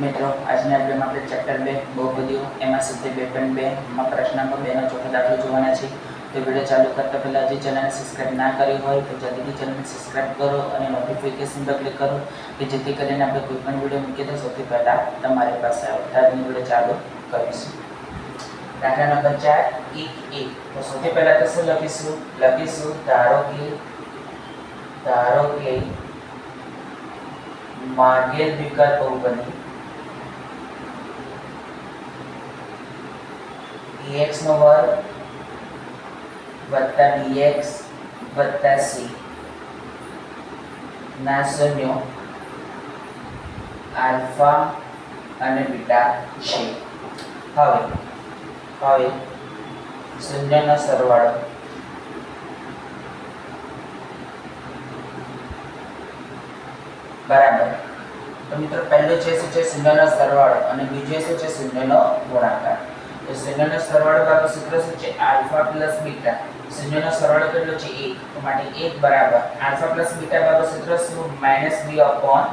મિત્રો, આજના વિડીયોમાં આપણે ચેપ્ટર બે બહુપદીઓ એમાં સીધે બે પોઈન્ટ બે માં પ્રશ્ન નંબર બેનો ચોથો દાખલો જોવાના છે. તો વીડિયો ચાલુ કરતા પહેલાં જે ચેનલને સબસ્ક્રાઈબ ના કરી હોય, તો જલ્દીથી ચેનલને સબસ્ક્રાઈબ કરો અને નોટિફિકેશન પર ક્લિક કરો, કે જેથી કરીને આપણે કોઈ પણ વીડિયો મૂકીએ તો સૌથી પહેલાં તમારી પાસે આવે આજની વીડિયો ચાલુ કરીશું. દાખલા નંબર ચાર, એક એક. તો સૌથી પહેલાં તો શું લખીશું? લખીશું, ધારો કે ધારો કે માગેલ વિકલ્પ બહુપદી dx નો વર્ગ વત્તા dx વત્તા c. ના શૂન્યો. આલ્ફા અને બીટા છે. હવે હવે, શૂન્યનો સરવાળો. બરાબર. તો મિત્રો, પહેલું છે શું છે? શૂન્યનો સરવાળો અને બીજું શું છે? શૂન્યનો ગુણાકાર. તો સંયોજનનો સરવાળો બાબત સૂત્ર શું છે? Alpha plus beta. સંયોજનનો સરવાળો કેટલો છે? 1 તો માટે 1 બરાબર. આલ્ફા પ્લસ બીટા બાબત સૂત્ર શું? બી અપોન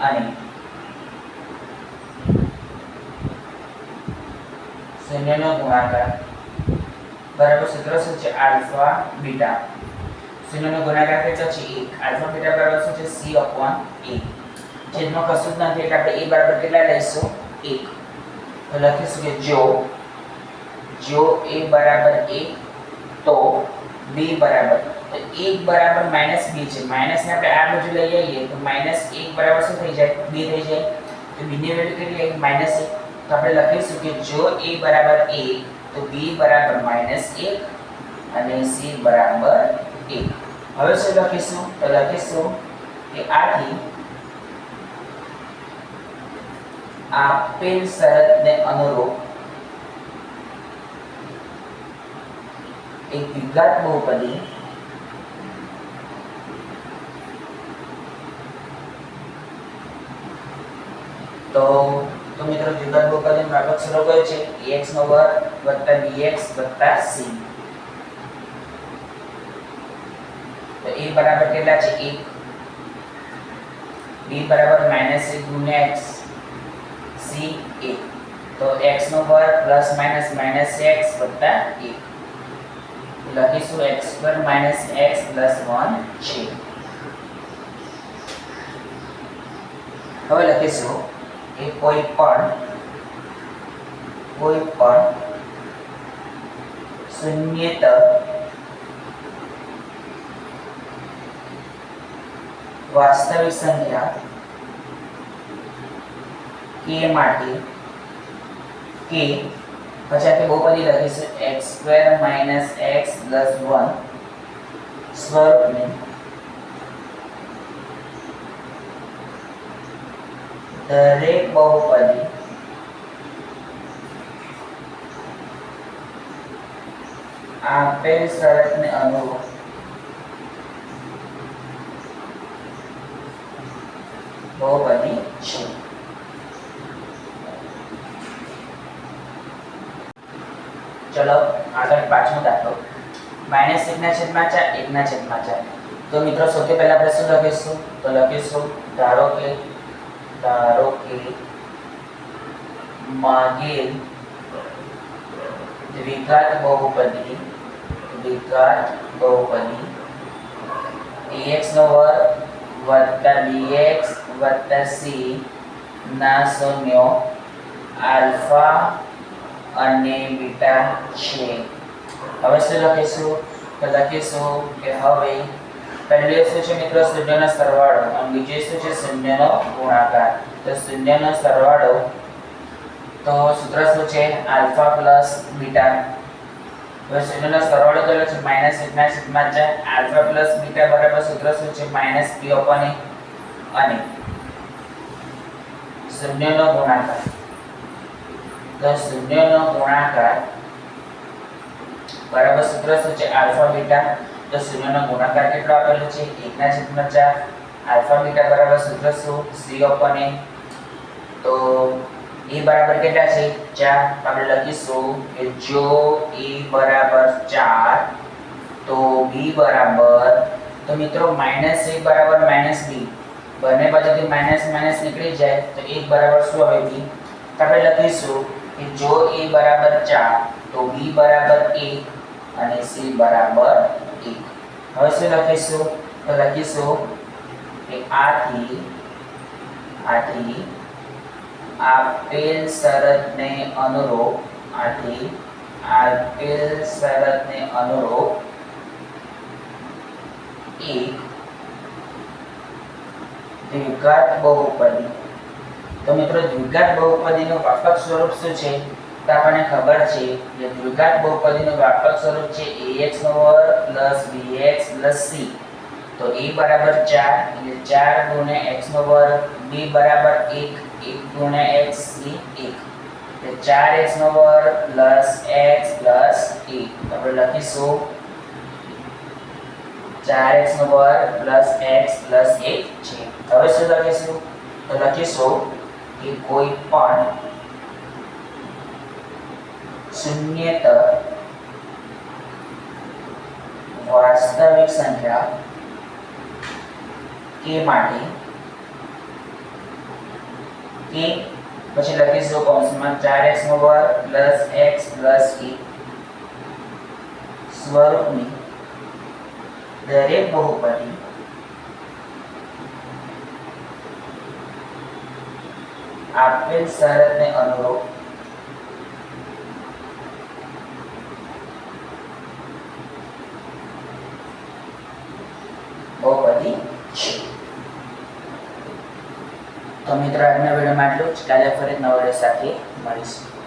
અને સંયોજનનો ગુણાકાર. બરાબર સૂત્ર શું છે? Alpha beta. સંયોજનનો ગુણાકાર કેટલો છે? એક. આલ્ફા બીટા બરાબર શું છે? સી a છેદમાં કશું જ નથી. એટલે આપણે એ બરાબર કેટલા લઈશું? એક. તો લખીશું કે જો જો એ બરાબર એક તો બી બરાબર. તો એક બરાબર માઇનસ બી છે. માઇનસને આપણે આ બાજુ લઈ આવીએ, તો માઇનસ એક બરાબર શું થઈ જાય? બી થઈ જાય. તો બીની વેલ્યુ કેટલી આવી? માઇનસ એક. તો આપણે લખીશું કે જો એ બરાબર એક તો બી બરાબર માઇનસ એક અને સી બરાબર એક. હવે શું લખીશું? તો લખીશું કે આથી આપેલ શરતને અનુરૂપ એક વિઘાત બહુપદી તો તો મિત્રો વિઘાત બહુપદીનો વ્યાપક સ્વરૂપ કયો છે. Ax નો વર્ગ bx c. તો a બરાબર કેટલા છે? 1 b બરાબર માઇનસ એક ગુણ્યા x. c 1 તો x નો વર્ગ પ્લસ માઇનસ માઇનસ x વત્તા 1 લખીશું x square minus x plus 1 છે હવે લખીશું કે કોઈ પણ કોઈ પણ શૂન્યેતર વાસ્તવિક સંખ્યા k માટે કે પછી આપણે બહુપદી લખીશું x square minus x plus one સ્વરૂપને દરેક બહુપદી આપેલ શરતને અનુરૂપ બહુપદી છે ચલો આગળ પાંચમો દાખલો. માઇનસ એકના છેદમાં ચાર, એકના છેદમાં ચાર. તો મિત્રો સૌથી પહેલા આપણે શું લખીશું. તો લખીશું, ધારો કે ધારો કે માગેલ દ્વિઘાત બહુપદી દ્વિઘાત બહુપદી ax નો વર્ગ વત્તા bx વત્તા c ના શૂન્યો આલ્ફા અને બીટા છે. હવે લખીશું. તો લખીશું કે હવે પહેલું શું છે મિત્રો શૂન્યનો સરવાળો અને બીજું શું છે શૂન્યનો ગુણાકાર. તો શૂન્યનો સરવાળો તો સૂત્ર શું છે? Alpha plus beta. હવે શૂન્યનો સરવાળો કર્યો છે માઇનસ એકના છેદમાં છે. આલ્ફા પ્લસ બીટા બરાબર સૂત્ર શું છે? માઇનસ પી ઓપન અને શૂન્યનો ગુણાકાર. તો શૂન્યનો ગુણાકાર બરાબર સૂત્ર શું છે? Alpha beta. તો શૂન્યનો ગુણાકાર કેટલો આપેલો છે? એકના છેદમાં ચાર. આલ્ફા બીટા બરાબર સૂત્ર શું? C upon A. તો એ બરાબર કેટલા છે? ચાર. આપણે લખીશું કે જો એ બરાબર ચાર, તો બી બરાબર. તો મિત્રો માઇનસ એ બરાબર માઇનસ બી. બંને બાજુથી માઇનસ માઇનસ નીકળી જાય, તો એક બરાબર શું આવે? બી. આપણે લખીશું કે જો a બરાબર ચાર, તો b બરાબર એક અને c બરાબર એક. હવે શું લખીશું? તો લખીશું કે આથી આથી આપેલ શરતને અનુરૂપ, આથી આપેલ શરતને અનુરૂપ એક દ્વિઘાત બહુપદી. તો મિત્રો દ્વિઘાત બહુપદીનું વ્યાપક સ્વરૂપ શું છે? તો આપણને ખબર છે કે દ્વિઘાત બહુપદીનું વ્યાપક સ્વરૂપ છે ax નો વર્ગ bx c. તો a બરાબર 4 એટલે 4 ગુણ્યા x નો વર્ગ b બરાબર 1 1 ગુણ્યા x c 1 એટલે 4x નો વર્ગ x પ્લસ 1 આપણે લખીશું. 4x નો વર્ગ x પ્લસ 1 છે. હવે શું લખીશું? તો લખીશું કે કોઈ પણ શૂન્યતર વાસ્તવિક સંખ્યા કે માટે કે પછી લખીશું કૌંસમાં 4x નો વર્ગ પ્લસ એક્સ પ્લસ 1 સ્વરૂપની દરેક બહુપદી આપેલ શરતને અનુરૂપ બહુપદી છે. તો મિત્રો આજના વિડીયોમાં આટલું જ. કાલે ફરી નવા સાથે મળીશું.